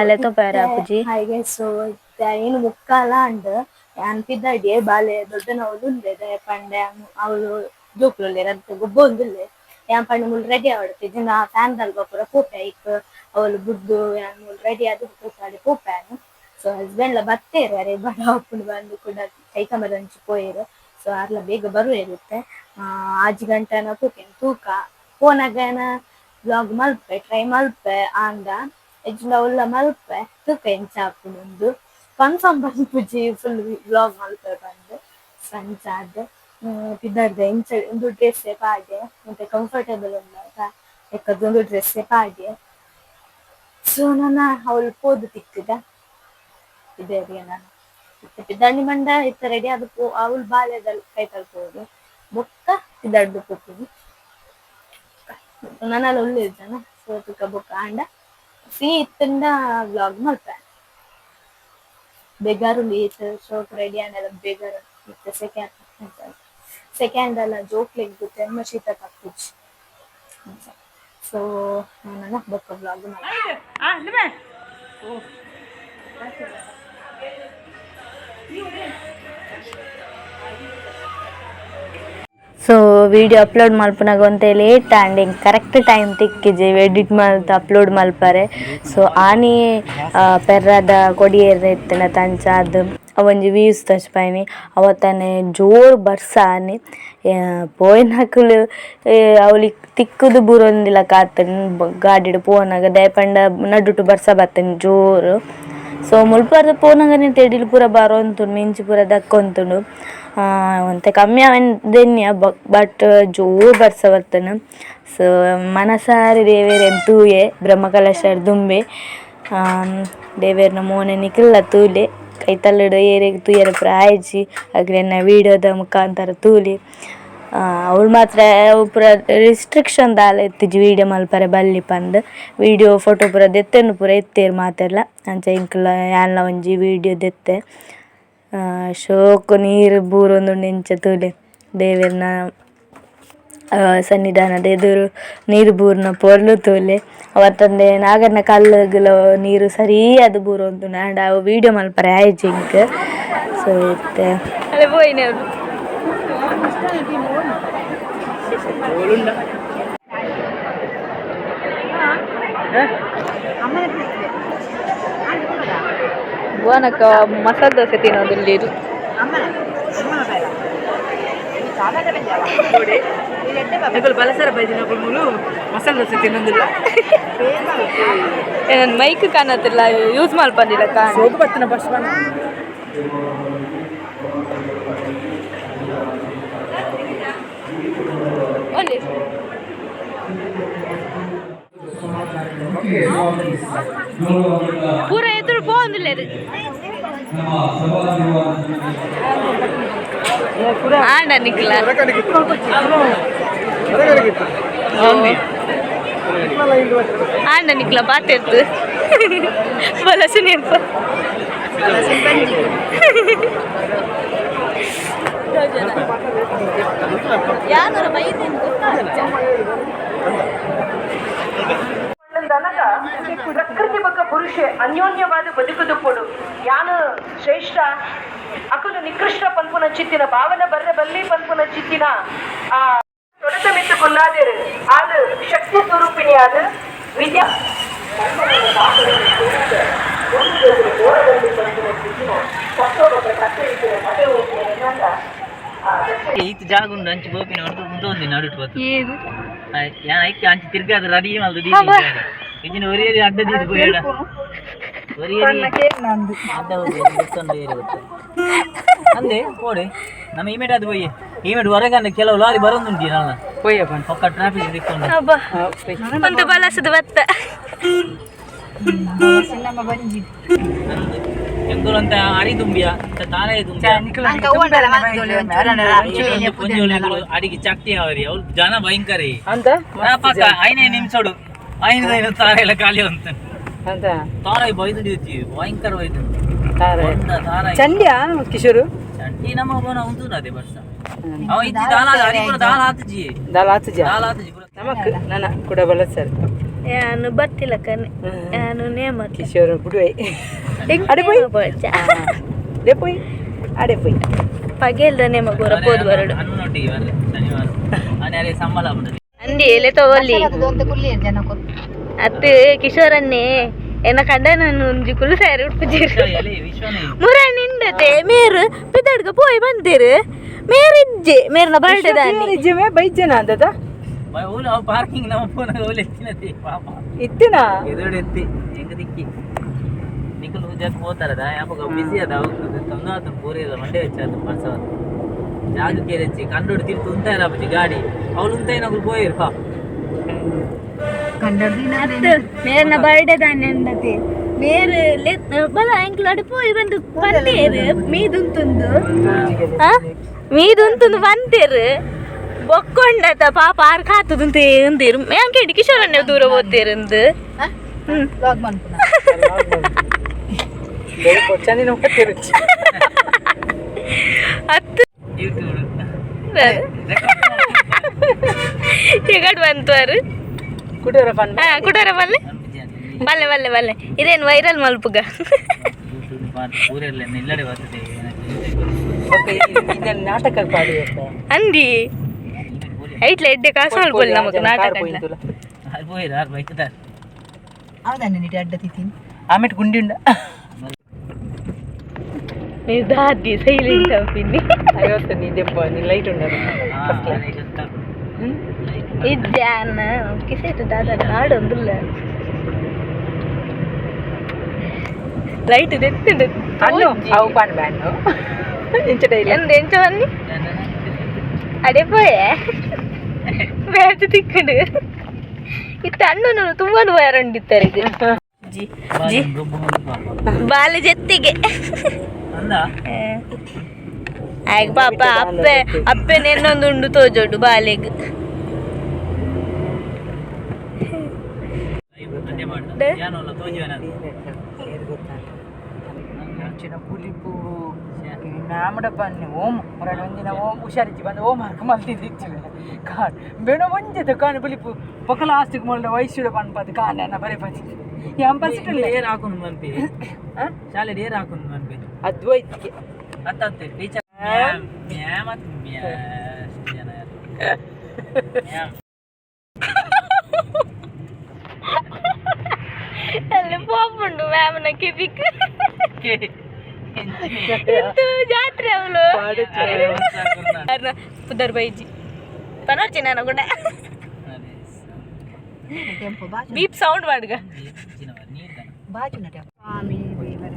ಅಲ್ಲೇ ತೊಪಯರ ಆಪುಜಿ ಹಾಗೆ ಸೊ ಏನು ಮುಕ್ಕಾಲ ಅಂಡ್ ಅನ್ಪಿದ್ದಡಿಯೆ ಬಾಲೆ ದೊಡ್ಡ ನವಲು ಉಂದೆ ಪಂಡೆ ಅವಳು ಜೋಕ್ಲುಲ್ಲೆ ರತ್ತ ಗೊಬ್ಬ ಯಾನ್ ಪಂಡ ಮುಲ್ ರೆಡಿ ಜನ ಫ್ಯಾನ್ ದಲ್ಗ ಪೂರ ಪೋಪೆ ಐಕ್ ಅವಳು ಬುಡ್ದು ಯಾನ್ ಮುಲ್ ರೆಡಿ ಆದ್ ಕೂತಾಡಿ ಪೋಪ್ಯಾನು. ಸೊ ಹಸ್ಬೆಂಡ್ ಲ ಬತ್ತೇರು ಅರೆ ಬಡ ಅಪ್ಪುಡು ಬಂದು ಕೂಡ ಕೈಕಂಬದ ಹಂಚಿ ಪೋಯರು ಸೊ ಅರ್ಲ ಬೇಗ ಬರುವ ಇರುತ್ತೆ. ಆ ಗಂಟನ ಪೋಕೆನ್ ತೂಕ. ಫೋನಾಗನ ಬ್ಲಾಗ್ ಮಲ್ಪೆ ಟ್ರೈ ಮಲ್ಪೆ, ಆಂಡ ಎಜ್ಜಿಂದ ಉಲ್ಲ ಮಲ್ಪೆ, ತೂಕ ಎಂಚ ಹಾಕೊಂಡು ಕನ್ಫರ್ಮ್ ಬಂದ್ಪುಜಿ ಫುಲ್ ಬ್ಲಾಗ್ ಮಲ್ಪೆ ಬಂದು. ಸಂಚಾದ ಪಿದ್ದರ್ದೆ ಇಂಚ ಒಂದು ಡ್ರೆಸ್ಸೆ ಪಾಡ್ಯ ಮತ್ತೆ ಕಂಫರ್ಟೇಬಲ್ ಉಂಡಾಗ ಯಾಕದೊಂದು ಡ್ರೆಸ್ಸೆ ಪಾಡ್ಯ ಸೊ ನನ್ನ ಅವಳು ಪೋದು ತಿಕ್ಕಿದ. ಇದೇರಿ ನಾನು ಪಿದ್ದಾಣಿ ಮಂಡ ಇತ್ತ ರೆಡಿ ಅದಕ್ಕೂ ಅವಳು ಬಾಲ್ಯದಲ್ಲಿ ಕೈ ತಳ್ಕೋದು ಬೊಕ್ಕ ಇದಡ್ಡು ಪೋಪುದು ನನ್ನಲ್ಲಿ ಒಳ್ಳೆ ಇದ್ದಾನ ಸೊ ತುಕ ಬೊಕ್ಕ ಆಂಡ ಫ್ರೀ ಇತ್ತಿಂದ ವ್ಲಾಗ್ ಮಾಡ್ತಾನೆ ಬೇಗಾರು ಲೀತ್ ಶೋಕ್ ರೆಡಿ ಆಂಡ ಬೇಗಾರು. ಇತ್ತು ಸೆಕೆಂಡ್ ಸೆಕೆಂಡ್ ಅಲ್ಲ ಜೋಕ್ ಲೆಗ್ದು ತೆಮ್ಮ ಶೀತ ಕಪ್ಪುಜ್ ಸೊ ನನ್ನ ಬೊಕ್ಕ ವ್ಲಾಗ್ ಮಲ್ಪೆ ಸೊ ವಿಡಿಯೋ ಅಪ್ಲೋಡ್ ಮಲ್ಪನಾಗ ಒಂತೆ ಲೇಟ್ ಆ್ಯಂಡ್ ಹಿಂಗೆ ಕರೆಕ್ಟ್ ಟೈಮ್ ತಿಕ್ಕಿಜೆ ಎಡಿಟ್ ಮಲ್ತ್ ಅಪ್ಲೋಡ್ ಮಲ್ಪರೆ ಸೊ ಆನಿ ಪೆರ್ರಾದ ಕೊಡಿಯೇರ್ ಎತ್ತಿನ ತಂಚ ಅದು ಅವೊಂಜಿ ವ್ಯೂಸ್ ತಚ್ಪಾಯಿನಿ ಅವತ್ತಾನೆ ಜೋರು ಬರ್ಸ ಆನಿ ಪೋಯಿನಕುಲು ಅವಳಿಗೆ ತಿಕ್ಕುದು ಬುರೊಂದಿಲ್ಲ ಕಾತನ್ ಗಾಡಿಡ್ ಪೋನಾಗ ದಯಪಂಡ ನಡುಟು ಬರ್ಸ ಬತ್ತನ್ ಜೋರು ಸೊ ಮುಲ್ಪರ್ದ ಪೋನಗನೆ ತೆಡಿಲು ಪೂರ ಬರೋಂತುಂಡು ಮಿಂಚು ಪೂರ ದಕ್ಕೊಂತುಂಡು ಒಂತೆ ಕಮ್ಮಿ ಅವೆಂದೆನ್ಯ ಬಟ್ ಜೋರು ಬರ್ಸ ಬರ್ತನು ಸೊ ಮನಸಾರಿ ದೇವೇರೆ ತೂಯೆ ಬ್ರಹ್ಮಕಲಶರ್ ದುಂಬೆ ದೇವೇರ್ನ ಮೋನೆ ನಿಕ್ಲ ತೂಲೆ ಕೈತಲ್ಲಡು ಏರೆಗ್ ತೂಯರ ಆಯ್ಜಿ ಅಗ್ರೆನ್ನ ವೀಡಿಯೋದ ಮುಖಾಂತರ ತೂಲಿ ಅವಳು ಮಾತ್ರ ಪೂರ ರಿಸ್ಟ್ರಿಕ್ಷನ್ ದಾಲ ಇತ್ತಿಜ್ಜಿ ವೀಡಿಯೋ ಮಲ್ಪರೆ ಬಲ್ಲಿ ಪಂದ್. ವೀಡಿಯೋ ಫೋಟೋ ಪೂರ ದೆತ್ತೆನು ಪೂರ ಎತ್ತೇರು ಮಾತೆಲ್ಲ ಅಂಚ ಇಂಕ್ಲ ಯಾನ್ಲ ಒಂಜಿ ವೀಡಿಯೋ ದೆತ್ತೆ. ಶೋಕು, ನೀರು ಬೂರೊಂದುಂಡು ಇಂಚ ತೂಲೆ. ದೇವೆರ್ನ ಸನ್ನಿಧಾನದ ಎದುರು ನೀರು, ಬೂರ್ನ ಪೊರ್ಲು ತೂಲೆ. ಅವತ್ತಂದೆ ನಾಗರ್ನ ಕಲ್ಲುಗಳ ನೀರು ಸರಿ ಅದು ಬೂರೊಂದು ನಾಡ. ಅವು ವೀಡಿಯೋ ಮಲ್ಪರೆ ಆಯ್ಜಿಂಕ್ ಸೊ ಇತ್ತೆ. ಅಲ್ಲೇ ಭುವನಕ್ಕ ಮಸಾಲೆ ದೋಸೆ ತಿನ್ನೋದಿಲ್ಲಿ ಇದು. ಬಲಸರ ಬೈದಿನ ಮುಳು ಮಸಾಲೆ ದೋಸೆ ತಿನ್ನೋದಿಲ್ಲ. ನನ್ನ ಮೈಕ್ ಕಾಣತ್ತಿಲ್ಲ ಯೂಸ್ ಮಾಡ್ಬಂದಿಲ್ಲ ಕಾಣ. ಹೋಗಿ ಬರ್ತೀನಿ ಬಸ್ சொல்லு பூரா எத்துட்டு போவதில்லைரு ஆண்டா நிக்கல ஆண்ட நிக்கல பாத்து எடுத்து பலசு நிற்ப ಪ್ರಕೃತಿ ಬಗ್ಗ ಪುರುಷೆ ಅನ್ಯೋನ್ಯವಾದ ಬದುಕುದುಪ್ಪುಡು ಯಾನು ಶ್ರೇಷ್ಠ ಅಕಲು ನಿಕೃಷ್ಟ ಪಂಪುನ ಚಿತ್ತಿನ ಭಾವನ ಬರ್ರ ಬಲ್ಲಿ ಪಂಪುನ ಚಿತ್ತಿನ ಆ ತೊಡತ ಮಿತ್ತು ಕೊಲ್ಲಾದೇರು ಆದು ಶಕ್ತಿ ಸ್ವರೂಪಿಣಿಯಾದ ವಿದ್ಯಾ ಈತ್ ಜಾಗ ಉಂಡು ಅಂಚಿ ಬೋಪಿನ ಹೊಡೆದು ಉಂಟು ಒಂದು ನಡುಟ್ ಬತ್ತು ಏನು? ಯಾನ ಐಕ್ಕೆ ಅಂಚಿ ತಿರ್ಗಾದ ರೆಡಿ ಮಲ್ದು ದೀದಿ ಇಂಜಿನ ಒರಿಯರಿ ಅಡ್ಡ ದೀದಿ ಬೇಡ ಒರಿಯರಿ. ಅಡ್ಡ ಹೋಗಿ ಗೊತ್ತೊಂದು ಏರಿ ಗೊತ್ತು. ಅಂದೆ ಕೋಡೆ ನಮ್ಮ ಇಮೇಟ್ ಅದು போய் ಇಮೇಟ್ ಹೊರಗಂದ ಕೆಲವು ಲಾರಿ ಬರೋದುಂಟಿ ನಾನು ಪೊಯ್ಯಪ್ಪ ಪಕ್ಕ ಟ್ರಾಫಿಕ್ ಸಿಕ್ಕೊಂಡು. ಅಬ್ಬಾ ಒಂದು ಬಲಸದ ಭತ್ತ. ಎಂದೂರು ಅಂತ ಅಡಿ ತುಂಬಿಯ ತಾನೇ ತುಂಬಿಯ ಅಡಿಗೆ ಚಕ್ತಿ ಅವರಿ ಅವ್ರು ಜನ ಭಯಂಕರ. ಅಂತ ಪಕ್ಕ ಐನೇ ನಿಮಿಷಡು ಐನೈದು ತಾರ ಎಲ್ಲ ಖಾಲಿ ಅಂತ. ಅಂತ ತಾರ ಬೈದು ಭಯಂಕರ ಬೈದು ಚಂಡ್ಯಾ ಕಿಶೋರು? ಚಂಡಿ ನಮ್ಮ ಬೋನ ಒಂದು ಅದೇ ಬರ್ಸ ಅವ ಇಜ್ಜಿ ದಾಲ ಹರಿಪುರ ದಾಲ ಹಾತಜಿ ದಾಲ್ ಆತು ಜಾ ದಾಲ ಹಾತಜಿ ನಮಕ್ ನನ್ನ ಕೂಡ ಬಲ ಸರ್. ನಾನು ಬರ್ತಿಲ್ಲ ಕಣೆ. ನಾನು ನೇಮ ಕಿಶೋರ್ ಬಿಡುವೆ. ಅಡೆ ಪೋಯ್. ಡೆ ಪೋಯ್. ಅಡೆ ಪೋಯ್. ಪಗೆಲ್ದ ನೇಮ ಗೋರ ಪೋದು ಬರಡು ಅಂಡಿ ಎಲೆ ತಗೊಳ್ಳಿ. ಅತ್ತು ಕಿಶೋರನ್ನೇ. ಎನ್ನ ಕಂಡ ನಾನು ಒಂಜಿ ಕುಲು ಸ್ಯಾರಿ ವಿಶ್ವನೇ. ಮುರ ನಿಂಡತೆ ಮೇರು ಪಿತಡ್ಗ ಪೋಯ್ ಬಂದಿರು. ಮೇರು ಇಜ್ಜೆ. ಮೇರ್ನ ಬರ್ಡೆ ದಾನಿ ಮೇ ಬೈಕ್ ಜನ ಅಂತದ ಓಲೆ ಅವ ಪಾರ್ಕಿಂಗ್ ನಮ್ಮ ಫೋನ್ ಓಲೆ ಎತ್ತಿನತಿ ಪಾಪ. ಇತ್ತಿನ ಎದುರು ಎತ್ತಿ ಹೆಂಗ ದಿಕ್ಕಿ. ನಿಖಲ್ ಜಾಗ ಹೋತಾರದ ಯಾವಾಗ ಬಿಸಿ ಅದ ಅವ್ರು ತಂದಾತ ಪೂರಿ ಇಲ್ಲ ಮಂಡೆ ಹೆಚ್ಚಾದ ಮನಸ ಜಾಗ ಕೇರೆಚ್ಚಿ ಕಂಡೋಡು ತಿರ್ತು ಉಂತ ಇಲ್ಲ ಬಜ್ಜಿ ಗಾಡಿ. ಅವ್ಳು ಉಂತ ಏನಾದ್ರು ಪೋಯಿರು ಪಾಪ ಅತ್ತು ಮೇರ್ನ ಬರ್ಡೆ ದಾನಿ ಅಂಡತೆ ಮೇರು ಲೆತ್ ಬಲ ಎಂಕ್ಲು ಅಡಿ ಪೋಯ್ ಬಂದು ಬಂದೇರು ಮೀದುಂತುಂದು ಆ ಮೀದುಂತುಂದು ಬಂತೇರು ಬೊಕ್ಕೊಂಡತ ಪಾಪ ಆರ್ ಕಾತುದಂತ ಎಂದಿರು ಯಾಂಕೇಡಿ ಕಿಶೋರನ್ನೇ ದೂರ ಓದ್ತೇರಂದು ಹ್ಮ್ ಚಂದಿನ ಹೋಗ್ತಿರು ಹತ್ತು. ಯೂಟ್ಯೂಬ್ ಟಿಕೆಟ್ ಬಂತು ಅವರು ಕುಟೀರ ಫನ್ ಹಾ ಕುಟೋರ ಬಲ್ಲೆ ಬಲ್ಲೆ ಬಲ್ಲೆ ಬಲ್ಲೆ. ಇದೇನು ವೈರಲ್ ಮಲ್ಪುಗ? ಯೂಟ್ಯೂಬ್ ಪೂರೆಲ್ಲ ಇಲ್ಲಡೆ ಬರ್ತದೆ. ಇದನ್ನ ನಾಟಕ ಪಾಡಿ ಅಂದಿ? ಐಟ್ಲ ಎಡ್ಡೆ ಕಾಸು ಮಾಡ್ಕೊಳ್ಳಿ ನಮಗೆ ನಾಟಕ ಅದು ಪೋಯಿರು ಯಾರು ಬೈಕ್ದಾರ ಆಮೇಲೆ ಗುಂಡಿ ಉಂಡ ನೀವು ದಾದಿ ಸೈಲೆಂಟ್ ಪಿನ್ನಿ ಐವತ್ತು ನೀ ದೆಪ್ಪ ನೀ ಲೈಟ್ ಉಂಡದು ಇದ್ದಾನ ಕಿಸೆಟ್ ದಾದ ನಾಡೊಂದಿಲ್ಲ ಲೈಟ್ ತೆತ್ತಿಡು ಅನ್ನು ಅವು ಪಂಡ್ ಬ್ಯಾಂಡು ಇಂಚಟ ಇಲ್ಲ ಎಂದ ಎಂಚ ಬನ್ನಿ ಬ್ಯಾಟ್ ತಿಕ್ಕಡು ಇತ್ತ ಅಣ್ಣನು ತುಂಬಾ ಇದು. ಜಿ ಜಿ. ಬಾಲ ಜೊತೆಗೆ ಆಗ ಪಾಪ ಅಪ್ಪೆ ಅಪ್ಪೆನ ಇನ್ನೊಂದು ಉಂಡು ತೋಜೋಡು ಬಾಲೆಗ್. ಪುಲಿಪು ನಾಮಡ ಬನ್ನಿ ಓಂ ಹೊರಡ ಒಂದಿನ ಓಂ ಹುಷಾರಿಚ್ಚಿ ಬಂದು ಓಂ ಹರ್ಕ ಮಲ್ತಿದ್ದಿಚ್ಚಿವೆ ಕಾಣ್ ಬೇಡ ಒಂಜೆತ ಕಾಣ್ ಪುಲಿಪು ಪೊಕಲ ಆಸ್ತಿಗೆ ಮೊಳ್ಳ ವಯಸ್ಸುಡ ಪನ್ಪದು ಕಾಣೆ ಅನ್ನ ಬರೆ ಪತಿ ಎಂಪಸಿಟ್ಟಿಲ್ಲ ಏರ್ ಹಾಕೊಂಡು ಮನ್ಪಿ ಶಾಲೆ ಏರ್ ಹಾಕೊಂಡು ಮನ್ಪಿ ಅದ್ವೈತಿಗೆ ಅತ್ತತ್ತೆ ಟೀಚರ್ ಮ್ಯಾಮ್ ಮ್ಯಾಮ್ ಅತ್ ಮ್ಯಾಮ್ ಜನ ಮ್ಯಾಮ್ ಅಲ್ಲಿ ಪೋಪುಂಡು ಮ್ಯಾಮ್ನ ಕಿಪಿಕ್ ಜಾತ್ರೆ ಅವಳು ಪುದರ್ ಬೈಜಿ ಪನರ್ಚಿ ನಾನು ಕೂಡ ಬೀಪ್ ಸೌಂಡ್ ಮಾಡ್ಗ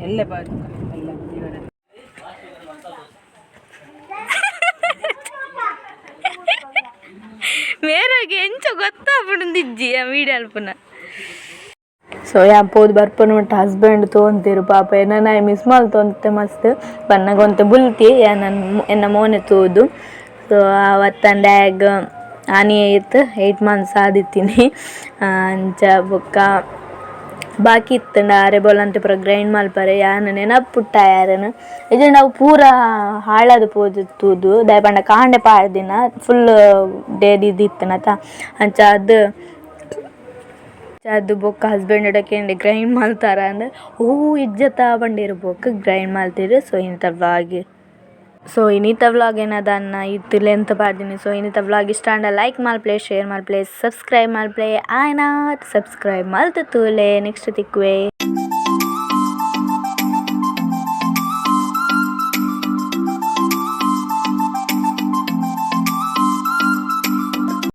ಎಲ್ಲ ಬಾಜು ಎಲ್ಲ ದೇವರ ಮೇರಾಗಿ ಎಂಚ ಗೊತ್ತಾಗ್ಬಿಡುದಿಜ್ಜಿ ಆ ವೀಡಿಯೋ ಅಲ್ಪನ ಸೊ ಯಾಪೋದು ಬರ್ಪನ ಮಟ್ಟ ಹಸ್ಬೆಂಡ್ ತೋಂತಿರು ಪಾಪ ಏನ ಮಿಸ್ ಮಾಲ್ ತೋಂತೆ ಮಸ್ತ್. ಬನ್ನಗೊಂತೆ ಬುಲ್ತಿ ನನ್ನ ಎನ್ನ ಮೋನೆ ತೋದು. ಸೊ ಅವತ್ತನ ಡ್ಯಾಗ್ ಆನಿ ಇತ್ತು ಏಯ್ಟ್ ಮಂತ್ಸ್ ಆದಿತ್ತೀನಿ. ಅಂಚ ಬೊಕ್ಕ ಬಾಕಿ ಇತ್ತಂಡ ಆರೆ ಬೋಲಂತೆ ಪೂರ ಗ್ರೈಂಡ್ ಮಲ್ಪರೆ ಯಾನ ನೆನಪುಟ್ಟ ಯಾರನ? ಇದು ನಾವು ಪೂರ ಹಾಳಾದ ಪೋದಿತ್ತುದು ದಯಪಂಡ ಕಾಂಡೆ ಪಾಡ್ದಿನ. ಫುಲ್ ಡೇದಿದ್ದಿತ್ತನತ ಅಂಚ ಅದು ಅದು ಬೊಕ್ಕ ಹಸ್ಬೆಂಡ್ ಇಡಕ್ಕೆ ಗ್ರೈಂಡ್ ಮಾಲ್ತಾರ ಅಂದ್ರೆ, ಹೂ ಇಜ್ಜತ ಬಂಡಿರು ಬೊಕ್ಕ ಗ್ರೈಂಡ್ ಮಲ್ತೆರ್ ಸೊ ಇಂತ ವ್ಲಾಗ್ ಸೊ ಇನಿತ ವ್ಲಾಗ್ ಏನದ ಅನ್ನ? ಇತ್ತು ಲೆಂತ್ ಪಾಡ್ತೀನಿ ಸೊ ಇನಿತ ವ್ಲಾಗ್ ಇಷ್ಟ ಅಂಡ ಲೈಕ್ ಮಾಡ್ಪ್ಲೇ ಶೇರ್ ಮಾಡ್ಪ್ಲೇ ಸಬ್ಸ್ಕ್ರೈಬ್ ಮಾಡ್ಪ್ಲೇ. ಆಯ್ನಾ ಸಬ್ಸ್ಕ್ರೈಬ್ ಮಲ್ತು ತೂಲೆ ನೆಕ್ಸ್ಟ್ ತಿಕ್ವೆ